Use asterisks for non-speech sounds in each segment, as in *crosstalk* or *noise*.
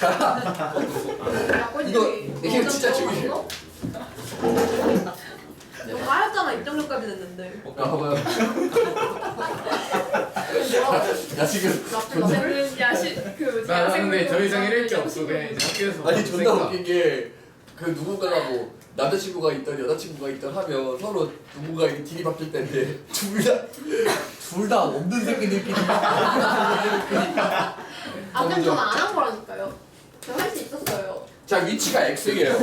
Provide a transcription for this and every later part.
자, 이거 이게 진짜 중요해요. 이거 말했잖아 입장료까지 냈는데. 어, 봐봐요. 야 지금 그 야시 그나 근데 더 이상 이럴 게 없어 그냥 이제 학교에서 아니 존나. 웃긴 게 그 누군가라고 남자친구가 있던 여자친구가 있던 하면 서로 누군가 이렇게 딜이 바뀔 텐데 *laughs* 둘다둘 다 없는 새끼들끼리 아 근데 먼저. 저는 안한 있었어요. 자 위치가 X예요.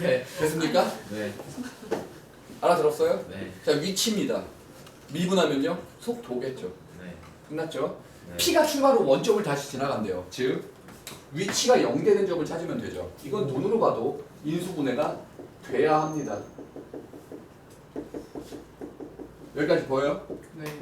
네, 됐습니까? 네, 알아들었어요? 네, 자 위치입니다. 미분하면요 속도겠죠. 네. 끝났죠? 네. P가 출발로 원점을 다시 지나간대요. 즉 위치가 0 되는 점을 찾으면 되죠. 이건 눈으로 봐도 인수분해가 돼야 합니다. 여기까지 보여요? 네.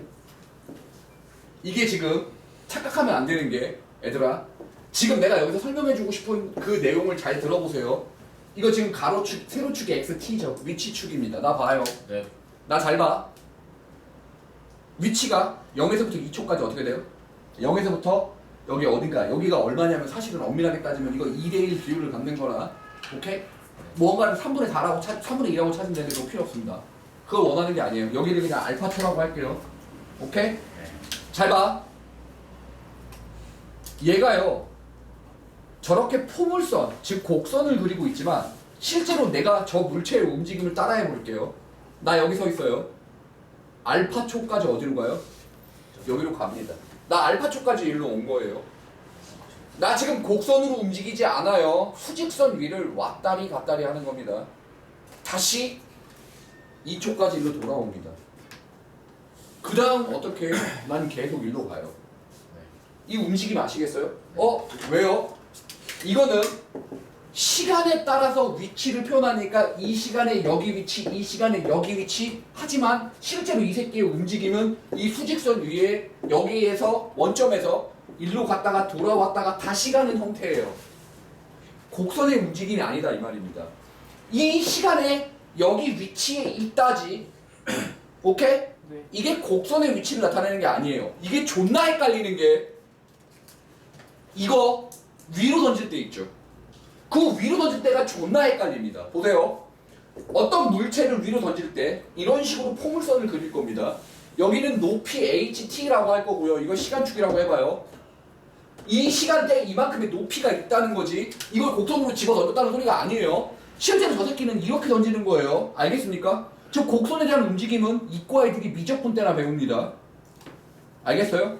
이게 지금 착각하면 안 되는 게 얘들아 지금 내가 여기서 설명해주고 싶은 그 내용을 잘 들어보세요. 이거 지금 가로축, 세로축이 XT죠. 위치축입니다. 나 봐요. 네. 나 잘 봐. 위치가 0에서부터 2초까지 어떻게 돼요? 0에서부터 여기 어딘가 여기가 얼마냐면 사실은 엄밀하게 따지면 이거 2대1 비율을 갖는 거라 오케이? 뭔가를 3분의 4라고 찾, 3분의 2라고 찾으면 되는데 그거 필요 없습니다. 그걸 원하는 게 아니에요. 여기를 그냥 알파초라고 할게요. 오케이? 잘 봐. 얘가요. 저렇게 포물선, 즉 곡선을 그리고 있지만 실제로 내가 저 물체의 움직임을 따라해 볼게요. 나 여기 서 있어요. 알파초까지 어디로 가요? 여기로 갑니다. 나 알파초까지 일로 온 거예요. 나 지금 곡선으로 움직이지 않아요. 수직선 위를 왔다리 갔다리 하는 겁니다. 다시 2초까지 일로 돌아옵니다. 그 다음 어떻게 해요? 난 계속 일로 가요. 이 움직임 아시겠어요? 어? 왜요? 이거는 시간에 따라서 위치를 표현하니까 이 시간에 여기 위치, 이 시간에 여기 위치 하지만 실제로 이 새끼의 움직임은 이 수직선 위에 여기에서 원점에서 일로 갔다가 돌아왔다가 다시 가는 형태예요. 곡선의 움직임이 아니다 이 말입니다. 이 시간에 여기 위치에 있다지 *clears throat* 오케이? 네. 이게 곡선의 위치를 나타내는 게 아니에요. 이게 존나 헷갈리는 게 이거 위로 던질 때 있죠. 그 위로 던질 때가 존나 헷갈립니다. 보세요. 어떤 물체를 위로 던질 때 이런 식으로 포물선을 그릴 겁니다. 여기는 높이 HT라고 할 거고요. 이거 시간축이라고 해봐요. 이 시간대에 이만큼의 높이가 있다는 거지 이걸 곡선으로 집어 던졌다는 소리가 아니에요. 실제로 저 새끼는 이렇게 던지는 거예요. 알겠습니까? 즉 곡선에 대한 움직임은 이과 애들이 미적분 때나 배웁니다. 알겠어요?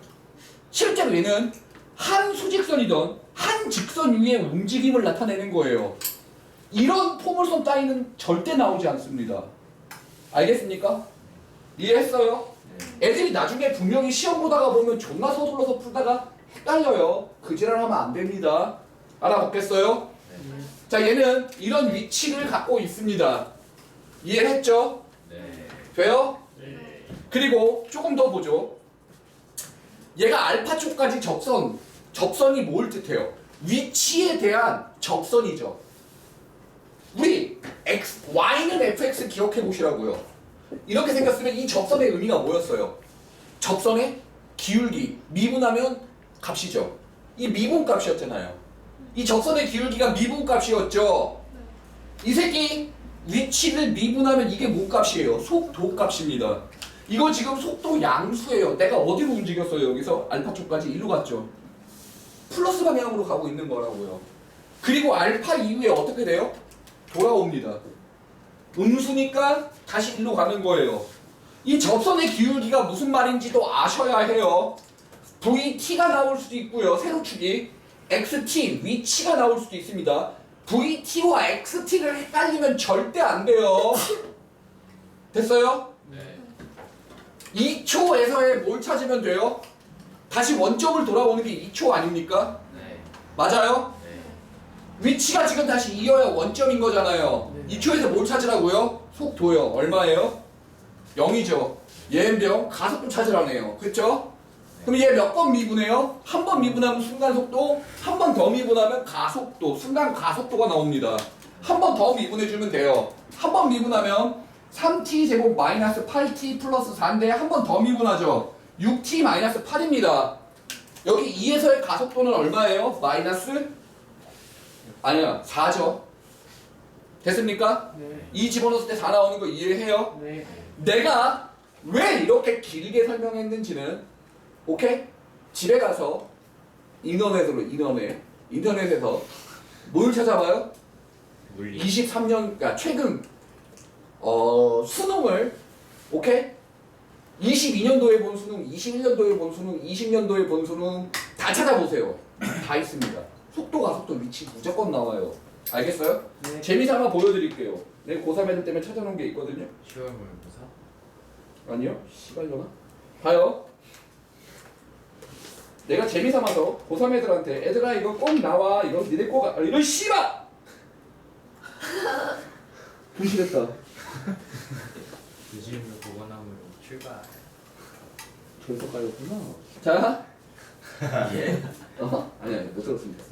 실제로 얘는 한 수직선이던 한 직선 위의 움직임을 나타내는 거예요. 이런 포물선 따위는 절대 나오지 않습니다. 알겠습니까? 이해했어요? 애들이 나중에 분명히 시험 보다가 보면 존나 서둘러서 풀다가 헷갈려요. 그 지랄 하면 안 됩니다. 알아먹겠어요? 자, 얘는 이런 위치를 갖고 있습니다. 이해했죠? 네. 돼요? 그리고 조금 더 보죠. 얘가 알파 쪽까지 접선, 접선이 뭘 뜻해요? 위치에 대한 접선이죠. 우리 x, y는 fx 기억해 보시라고요. 이렇게 생겼으면 이 접선의 의미가 뭐였어요? 접선의 기울기, 미분하면 값이죠. 이 미분 값이었잖아요. 이 접선의 기울기가 미분 값이었죠. 이 새끼 위치를 미분하면 이게 뭐 값이에요? 속도 값입니다. 이거 지금 속도 양수예요. 내가 어디로 움직였어요? 여기서 알파 쪽까지 일로 갔죠. 플러스 방향으로 가고 있는 거라고요. 그리고 알파 이후에 어떻게 돼요? 돌아옵니다. 음수니까 다시 일로 가는 거예요. 이 접선의 기울기가 무슨 말인지도 아셔야 해요. VT가 나올 수도 있고요. 세로축이 XT 위치가 나올 수도 있습니다. VT와 XT를 헷갈리면 절대 안 돼요. 됐어요? 네. 2초에서의 뭘 찾으면 돼요? 다시 원점을 돌아오는 게 2초 아닙니까? 네. 맞아요? 네. 위치가 지금 다시 이어야 원점인 거잖아요. 네. 2초에서 뭘 찾으라고요? 속도요. 얼마예요? 0이죠. 얘는 가속도 찾으라네요. 그쵸? 그럼 얘 몇 번 미분해요? 한 번 미분하면 순간속도, 한 번 더 미분하면 가속도, 순간 가속도가 나옵니다. 한 번 더 미분해주면 돼요. 한 번 미분하면 3t 제곱 마이너스 8t 플러스 4인데 한 번 더 미분하죠. 6t 마이너스 8입니다. 여기 2에서의 가속도는 얼마예요? 마이너스? 아니야 4죠. 됐습니까? 네. 이 집어넣었을 때 4 나오는 거 이해해요? 네. 내가 왜 이렇게 길게 설명했는지는 오케이? 집에 가서 인터넷으로 인터넷 인터넷에서 뭘 찾아봐요? 물리 23년 그러니까 최근 어 수능을 오케이? 22년도에 본 수능, 21년도에 본 수능, 20년도에 본 수능 다 찾아보세요. 다 있습니다. 속도 가 속도 위치 무조건 나와요. 알겠어요? 네. 재미삼아 보여드릴게요. 내 고3 애들 때문에 찾아놓은 게 있거든요. 10월 모의고사 아니요? 시발려나? 봐요. 내가 재미삼아서 고3 애들한테 애들아 이거 꼭 나와 이거 니네 꼭 아, 이런 씨발! *laughs* 분실했다. 요즘을 보관함으로 출발 저기서 깔렸구나. 자, *laughs* 예 어? 아니 아니 못 들었으면 됐어.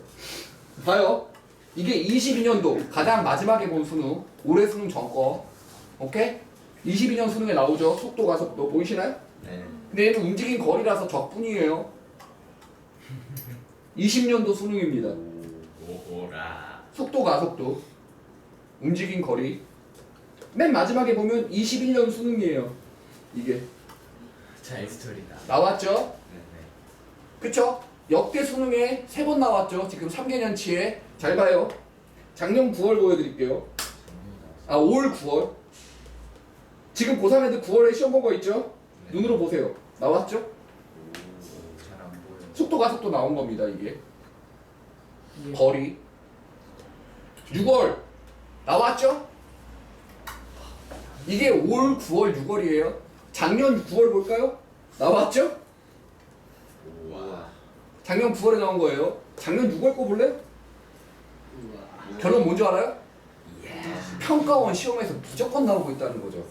봐요. 이게 22년도 가장 마지막에 본 수능, 올해 수능 전거, 오케이? 22년 수능에 나오죠. 속도 가 속도 보이시나요? 네 근데 얘는 움직인 거리라서 적분이에요. 20년도 수능입니다. 오호라 속도 가 속도 움직인 거리. 맨 마지막에 보면 21년 수능이에요. 이게 자 엑스토리다 나왔죠? 네네 그쵸? 역대 수능에 세 번 나왔죠. 지금 3개년치에 잘 봐요. 작년 9월 보여드릴게요. 아, 올 9월. 지금 고3 애들 9월에 시험 본 거 있죠? 눈으로 보세요. 나왔죠? 잘안 보여 속도 가속도 나온 겁니다. 이게 예. 거리. 6월 나왔죠? 이게 올 9월 6월이에요. 작년 9월 볼까요? 나왔죠? 우와 작년 9월에 나온 거예요. 작년 6월 거 볼래? 우와 결론 뭔지 알아요? 예 평가원 시험에서 무조건 나오고 있다는 거죠.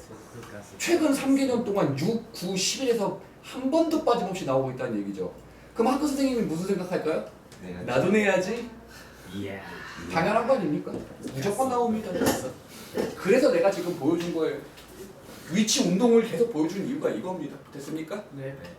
최근 3개년 동안 6, 9, 11에서 한 번도 빠짐없이 나오고 있다는 얘기죠. 그럼 학교 선생님이 무슨 생각할까요? 네 나도 내야지. 이야 당연한 거 아닙니까? 무조건 나옵니다. *laughs* 그래서 내가 지금 보여준 거예요. 위치 운동을 계속 보여준 이유가 이겁니다. 됐습니까? 네. 네